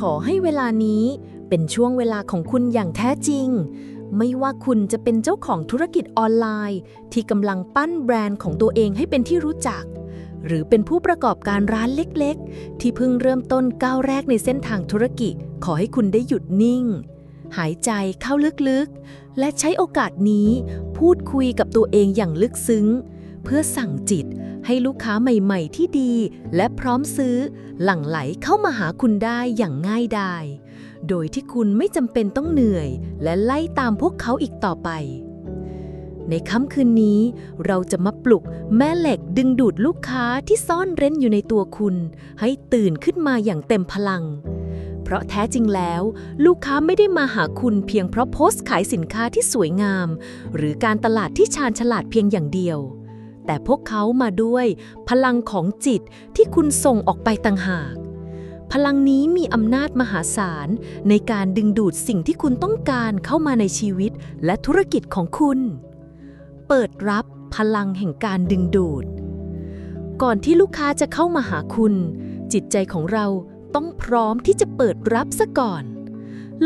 ขอให้เวลานี้เป็นช่วงเวลาของคุณอย่างแท้จริง ไม่ว่าคุณจะเป็นเจ้าของธุรกิจออนไลน์ ที่กำลังปั้นแบรนด์ของตัวเองให้เป็นที่รู้จัก หรือเป็นผู้ประกอบการร้านเล็กๆ ที่เพิ่งเริ่มต้นก้าวแรกในเส้นทางธุรกิจ ขอให้คุณได้หยุดนิ่ง หายใจเข้าลึกๆ และใช้โอกาสนี้ พูดคุยกับตัวเองอย่างลึกซึ้ง เพื่อสั่งจิต ให้ลูกค้าใหม่ๆ ที่ดี และพร้อมซื้อ หลั่งไหลเข้ามาหาคุณได้อย่างง่ายดายโดยที่คุณไม่จำเป็นต้องเหนื่อย และไล่ตามพวกเขาอีกต่อไป ในค่ำคืนนี้ เราจะมาปลุกแม่เหล็กดึงดูดลูกค้าที่ซ่อนเร้นอยู่ในตัวคุณ ให้ตื่นขึ้นมาอย่างเต็มพลัง เพราะแท้จริงแล้ว ลูกค้าไม่ได้มาหาคุณเพียงเพราะโพสต์ขายสินค้าที่สวยงาม หรือการตลาดที่ชาญฉลาดเพียงอย่างเดียว แต่พวกเขามาด้วยพลังของจิตที่คุณส่งออกไปต่างหาก พลังนี้มีอำนาจมหาศาลในการดึงดูดสิ่งที่คุณต้องการเข้ามาในชีวิตและธุรกิจของคุณ เปิดรับพลังแห่งการดึงดูด ก่อนที่ลูกค้าจะเข้ามาหาคุณ จิตใจของเราต้องพร้อมที่จะเปิดรับซะก่อน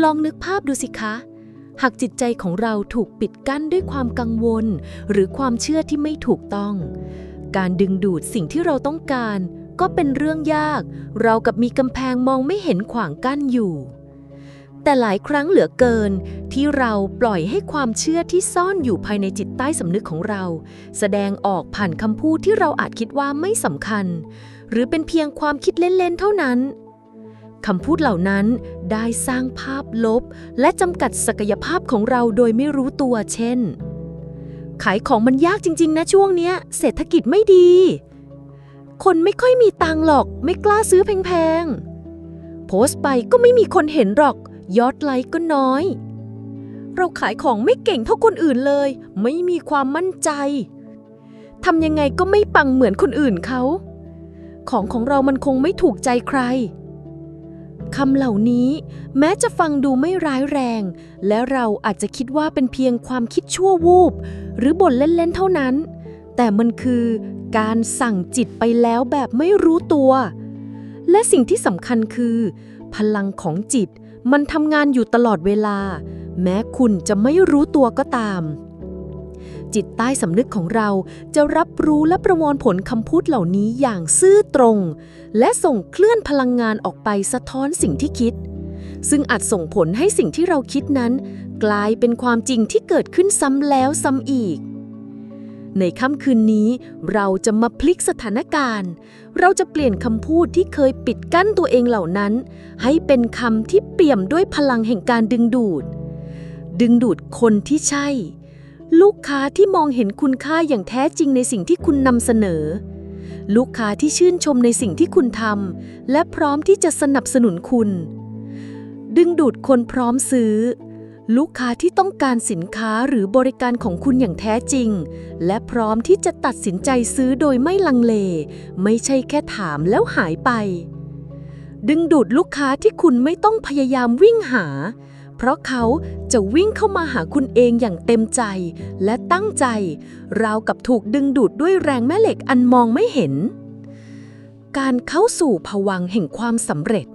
ลองนึกภาพดูสิคะ หากจิตใจของเราถูกปิดกั้นด้วยความกังวล หรือความเชื่อที่ไม่ถูกต้อง การดึงดูดสิ่งที่เราต้องการ ก็เป็นเรื่องยาก เรากับมีกำแพงมองไม่เห็นขวางกั้นอยู่ แต่หลายครั้งเหลือเกิน ที่เราปล่อยให้ความเชื่อที่ซ่อนอยู่ภายในจิตใต้สำนึกของเรา แสดงออกผ่านคำพูดที่เราอาจคิดว่าไม่สำคัญ หรือเป็นเพียงความคิดเล่นๆเท่านั้นคำพูดเหล่านั้น ได้สร้างภาพลบ และจำกัดศักยภาพของเราโดยไม่รู้ตัวเช่น ขายของมันยากจริง ๆ นะช่วงเนี้ย เศรษฐกิจไม่ดี คนไม่ค่อยมีตังหรอกไม่กล้าซื้อแพงๆ โพสต์ไปก็ไม่มีคนเห็นหรอก ยอดไลค์ก็น้อย เราขายของไม่เก่งเท่าคนอื่นเลย ไม่มีความมั่นใจทำยังไงก็ไม่ปังเหมือนคนอื่นเขา ของของเรามันคงไม่ถูกใจใคร คำเหล่านี้แม้จะฟังดูไม่ร้ายแรง และเราอาจจะคิดว่าเป็นเพียงความคิดชั่ววูบ หรือบ่นเล่นๆเท่านั้น แต่มันคือการสั่งจิตไปแล้วแบบไม่รู้ตัว และสิ่งที่สำคัญคือ พลังของจิตมันทำงานอยู่ตลอดเวลา แม้คุณจะไม่รู้ตัวก็ตาม จิตใต้สำนึกของเราจะรับรู้และประมวลผลคำพูดเหล่านี้อย่างซื่อตรง และส่งเคลื่อนพลังงานออกไปสะท้อนสิ่งที่คิด ซึ่งอาจส่งผลให้สิ่งที่เราคิดนั้น กลายเป็นความจริงที่เกิดขึ้นซ้ำแล้วซ้ำอีกในค่ำคืนนี้เราจะมาพลิกสถานการณ์ เราจะเปลี่ยนคำพูดที่เคยปิดกั้นตัวเองเหล่านั้น ให้เป็นคำที่เปี่ยมด้วยพลังแห่งการดึงดูด ดึงดูดคนที่ใช่ ลูกค้าที่มองเห็นคุณค่าอย่างแท้จริงในสิ่งที่คุณนำเสนอ ลูกค้าที่ชื่นชมในสิ่งที่คุณทำและพร้อมที่จะสนับสนุนคุณ ดึงดูดคนพร้อมซื้อ ลูกค้าที่ต้องการสินค้าหรือบริการของคุณอย่างแท้จริง และพร้อมที่จะตัดสินใจซื้อโดยไม่ลังเล ไม่ใช่แค่ถามแล้วหายไป ดึงดูดลูกค้าที่คุณไม่ต้องพยายามวิ่งหา เพราะเขาจะวิ่งเข้ามาหาคุณเองอย่างเต็มใจ และตั้งใจ ราวกับถูกดึงดูดด้วยแรงแม่เหล็กอันมองไม่เห็น การเข้าสู่ภวังแห่งความสำเร็จ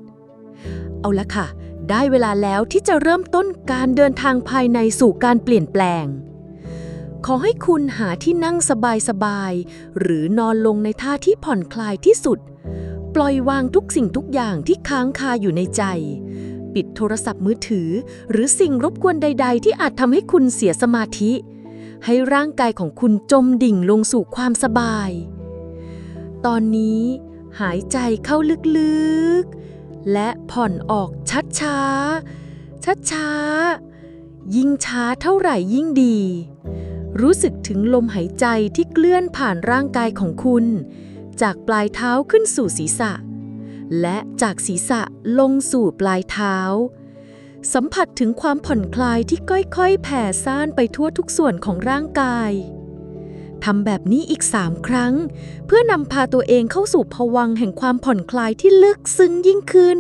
เอาละค่ะ ได้เวลาแล้วที่จะเริ่มต้นการเดินทางภายในสู่การเปลี่ยนแปลง ขอให้คุณหาที่นั่งสบายๆ หรือนอนลงในท่าที่ผ่อนคลายที่สุด ปล่อยวางทุกสิ่งทุกอย่างที่ค้างคาอยู่ในใจ ปิดโทรศัพท์มือถือ หรือสิ่งรบกวนใด ๆ ที่อาจทำให้คุณเสียสมาธิ ให้ร่างกายของคุณจมดิ่งลงสู่ความสบาย ตอนนี้หายใจเข้าลึกๆ และผ่อนออกช้าชัดช้าๆ ยิ่งช้าเท่าไหร่ยิ่งดี รู้สึกถึงลมหายใจที่เกลื่อนผ่านร่างกายของคุณ จากปลายเท้าขึ้นสู่ศีรษะ และจากศีรษะลงสู่ปลายเท้า สัมผัสถึงความผ่อนคลายที่ค่อยๆ แผ่ซ่านไปทั่วทุกส่วนของร่างกายทำแบบนี้อีกสามครั้ง เพื่อนำพาตัวเองเข้าสู่ภวังแห่งความผ่อนคลายที่ลึกซึ้งยิ่งขึ้น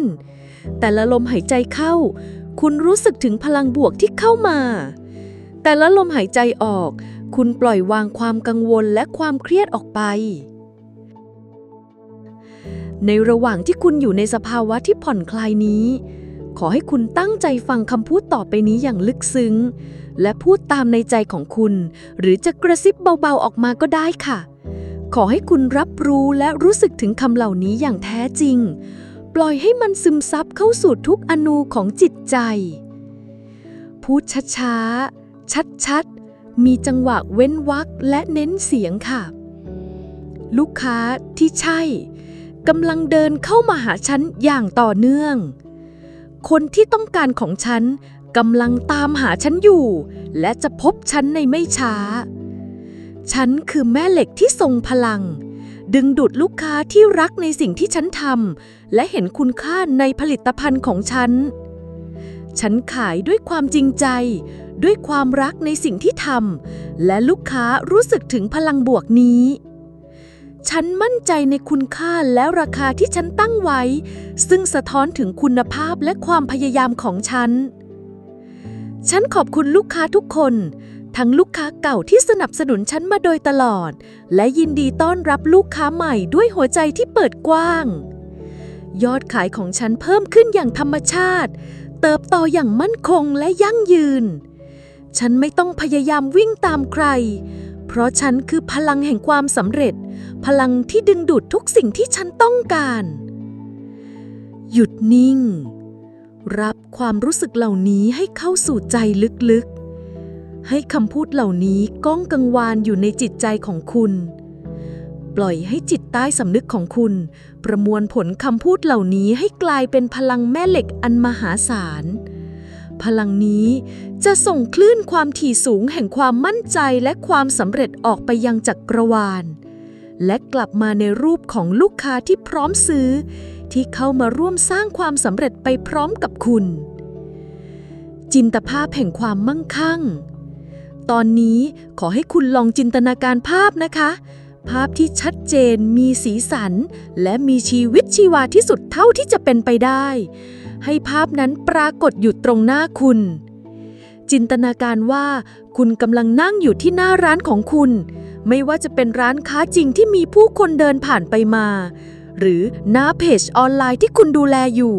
แต่ละลมหายใจเข้า คุณรู้สึกถึงพลังบวกที่เข้ามา แต่ละลมหายใจออก คุณปล่อยวางความกังวลและความเครียดออกไป ในระหว่างที่คุณอยู่ในสภาวะที่ผ่อนคลายนี้ ขอให้คุณตั้งใจฟังคำพูดต่อไปนี้อย่างลึกซึ้ง และพูดตามในใจของคุณ หรือจะกระซิบเบาๆออกมาก็ได้ค่ะ ขอให้คุณรับรู้และรู้สึกถึงคำเหล่านี้อย่างแท้จริง ปล่อยให้มันซึมซับเข้าสู่ทุกอนูของจิตใจ พูดช้าๆ ชัดๆ มีจังหวะเว้นวรรคและเน้นเสียงค่ะ ลูกค้าที่ใช่ กำลังเดินเข้ามาหาฉันอย่างต่อเนื่อง คนที่ต้องการของฉันกำลังตามหาฉันอยู่ และจะพบฉันในไม่ช้า ฉันคือแม่เหล็กที่ทรงพลัง ดึงดูดลูกค้าที่รักในสิ่งที่ฉันทำและเห็นคุณค่าในผลิตภัณฑ์ของฉัน ฉันขายด้วยความจริงใจ ด้วยความรักในสิ่งที่ทำและลูกค้ารู้สึกถึงพลังบวกนี้ ฉันมั่นใจในคุณค่าและราคาที่ฉันตั้งไว้ ซึ่งสะท้อนถึงคุณภาพและความพยายามของฉัน ฉันขอบคุณลูกค้าทุกคน ทั้งลูกค้าเก่าที่สนับสนุนฉันมาโดยตลอด และยินดีต้อนรับลูกค้าใหม่ด้วยหัวใจที่เปิดกว้าง ยอดขายของฉันเพิ่มขึ้นอย่างธรรมชาติ เติบโตอย่างมั่นคงและยั่งยืน ฉันไม่ต้องพยายามวิ่งตามใคร เพราะฉันคือพลังแห่งความสำเร็จ พลังที่ดึงดูดทุกสิ่งที่ฉันต้องการ หยุดนิ่ง รับความรู้สึกเหล่านี้ให้เข้าสู่ใจลึกๆ ให้คำพูดเหล่านี้ก้องกังวานอยู่ในจิตใจของคุณ ปล่อยให้จิตใต้สำนึกของคุณ ประมวลผลคำพูดเหล่านี้ให้กลายเป็นพลังแม่เหล็กอันมหาศาล พลังนี้ จะส่งคลื่นความถี่สูงแห่งความมั่นใจและความสำเร็จออกไปยังจักรวาล และกลับมาในรูปของลูกค้าที่พร้อมซื้อ ที่เข้ามาร่วมสร้างความสำเร็จไปพร้อมกับคุณ จินตภาพแห่งความมั่งคั่ง ตอนนี้ขอให้คุณลองจินตนาการภาพนะคะ ภาพที่ชัดเจนมีสีสัน และมีชีวิตชีวาที่สุดเท่าที่จะเป็นไปได้ ให้ภาพนั้นปรากฏอยู่ตรงหน้าคุณ จินตนาการว่าคุณกำลังนั่งอยู่ที่หน้าร้านของคุณ ไม่ว่าจะเป็นร้านค้าจริงที่มีผู้คนเดินผ่านไปมา หรือหน้าเพจออนไลน์ที่คุณดูแลอยู่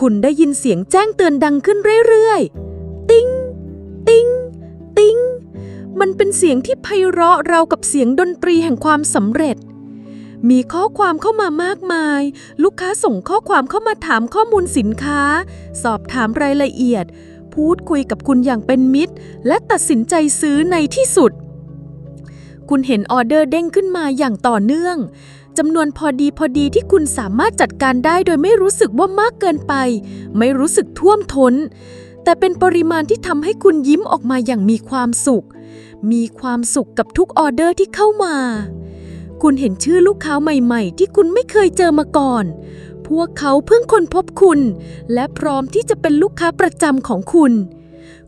คุณได้ยินเสียงแจ้งเตือนดังขึ้นเรื่อยๆ ติ้ง ติ้ง ติ้ง มันเป็นเสียงที่ไพเราะราวกับเสียงดนตรีแห่งความสำเร็จ มีข้อความเข้ามามากมาย ลูกค้าส่งข้อความเข้ามาถามข้อมูลสินค้า สอบถามรายละเอียด พูดคุยกับคุณอย่างเป็นมิตร และตัดสินใจซื้อในที่สุด คุณเห็นออเดอร์เด้งขึ้นมาอย่างต่อเนื่องจำนวนพอดีพอดีที่คุณสามารถจัดการได้โดยไม่รู้สึกว่ามากเกินไป ไม่รู้สึกท่วมท้น แต่เป็นปริมาณที่ทำให้คุณยิ้มออกมาอย่างมีความสุข มีความสุขกับทุกออเดอร์ที่เข้ามา คุณเห็นชื่อลูกค้าใหม่ๆ ที่คุณไม่เคยเจอมาก่อน พวกเขาเพิ่งค้นพบคุณ และพร้อมที่จะเป็นลูกค้าประจำของคุณ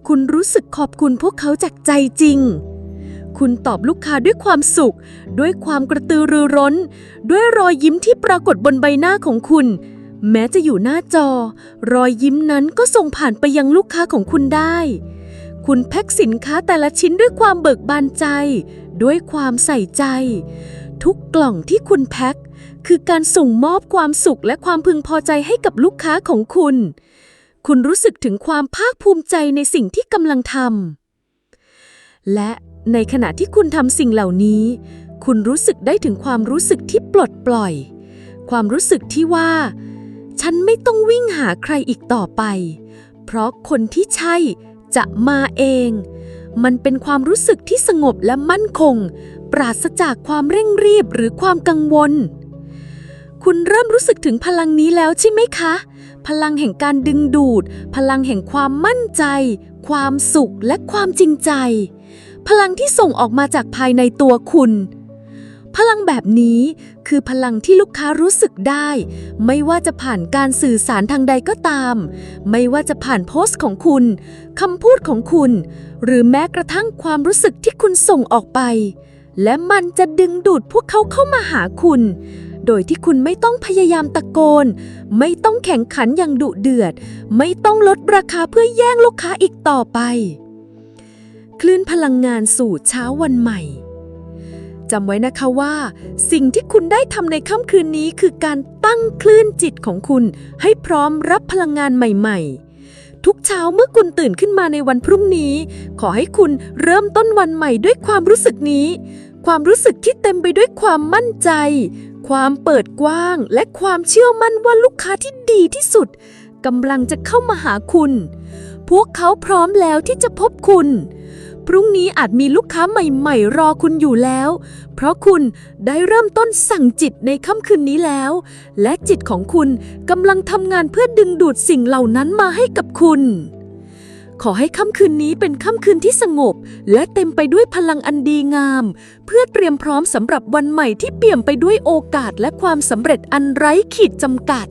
คุณรู้สึกขอบคุณพวกเขาจากใจจริง คุณตอบลูกค้าด้วยความสุข ด้วยความกระตือรือร้น ด้วยรอยยิ้มที่ปรากฏบนใบหน้าของคุณ แม้จะอยู่หน้าจอ รอยยิ้มนั้นก็ส่งผ่านไปยังลูกค้าของคุณได้คุณแพ็คสินค้าแต่ละชิ้นด้วยความเบิกบานใจ ด้วยความใส่ใจ ทุกกล่องที่คุณแพ็คคือการส่งมอบความสุขและความพึงพอใจให้กับลูกค้าของคุณ คุณรู้สึกถึงความภาคภูมิใจในสิ่งที่กำลังทำ และในขณะที่คุณทำสิ่งเหล่านี้ คุณรู้สึกได้ถึงความรู้สึกที่ปลดปล่อย ความรู้สึกที่ว่า ฉันไม่ต้องวิ่งหาใครอีกต่อไป เพราะคนที่ใช่จะมาเอง มันเป็นความรู้สึกที่สงบและมั่นคง ปราศจากความเร่งรีบหรือความกังวล คุณเริ่มรู้สึกถึงพลังนี้แล้วใช่ไหมคะ พลังแห่งการดึงดูด พลังแห่งความมั่นใจ ความสุขและความจริงใจ พลังที่ส่งออกมาจากภายในตัวคุณ พลังแบบนี้คือพลังที่ลูกค้ารู้สึกได้ ไม่ว่าจะผ่านการสื่อสารทางใดก็ตาม ไม่ว่าจะผ่านโพสต์ของคุณคำพูดของคุณ หรือแม้กระทั่งความรู้สึกที่คุณส่งออกไป และมันจะดึงดูดพวกเขาเข้ามาหาคุณ โดยที่คุณไม่ต้องพยายามตะโกน ไม่ต้องแข่งขันอย่างดุเดือด ไม่ต้องลดราคาเพื่อแย่งลูกค้าอีกต่อไป คลื่นพลังงานสู่เช้าวันใหม่ จำไว้นะคะว่า สิ่งที่คุณได้ทำในค่ำคืนนี้คือการตั้งคลื่นจิตของคุณ ให้พร้อมรับพลังงานใหม่ๆ ทุกเช้าเมื่อคุณตื่นขึ้นมาในวันพรุ่งนี้ ขอให้คุณเริ่มต้นวันใหม่ด้วยความรู้สึกนี้ ความรู้สึกที่เต็มไปด้วยความมั่นใจ ความเปิดกว้าง และความเชื่อมั่นว่าลูกค้าที่ดีที่สุดกำลังจะเข้ามาหาคุณ พวกเขาพร้อมแล้วที่จะพบคุณ พรุ่งนี้อาจมีลูกค้าใหม่ๆ รอคุณอยู่แล้ว เพราะคุณได้เริ่มต้นสั่งจิตในค่ำคืนนี้แล้ว และจิตของคุณกำลังทำงานเพื่อดึงดูดสิ่งเหล่านั้นมาให้กับคุณ ขอให้ค่ำคืนนี้เป็นค่ำคืนที่สงบ และเต็มไปด้วยพลังอันดีงาม เพื่อเตรียมพร้อมสำหรับวันใหม่ที่เปี่ยมไปด้วยโอกาสและความสำเร็จอันไร้ขีดจำกัด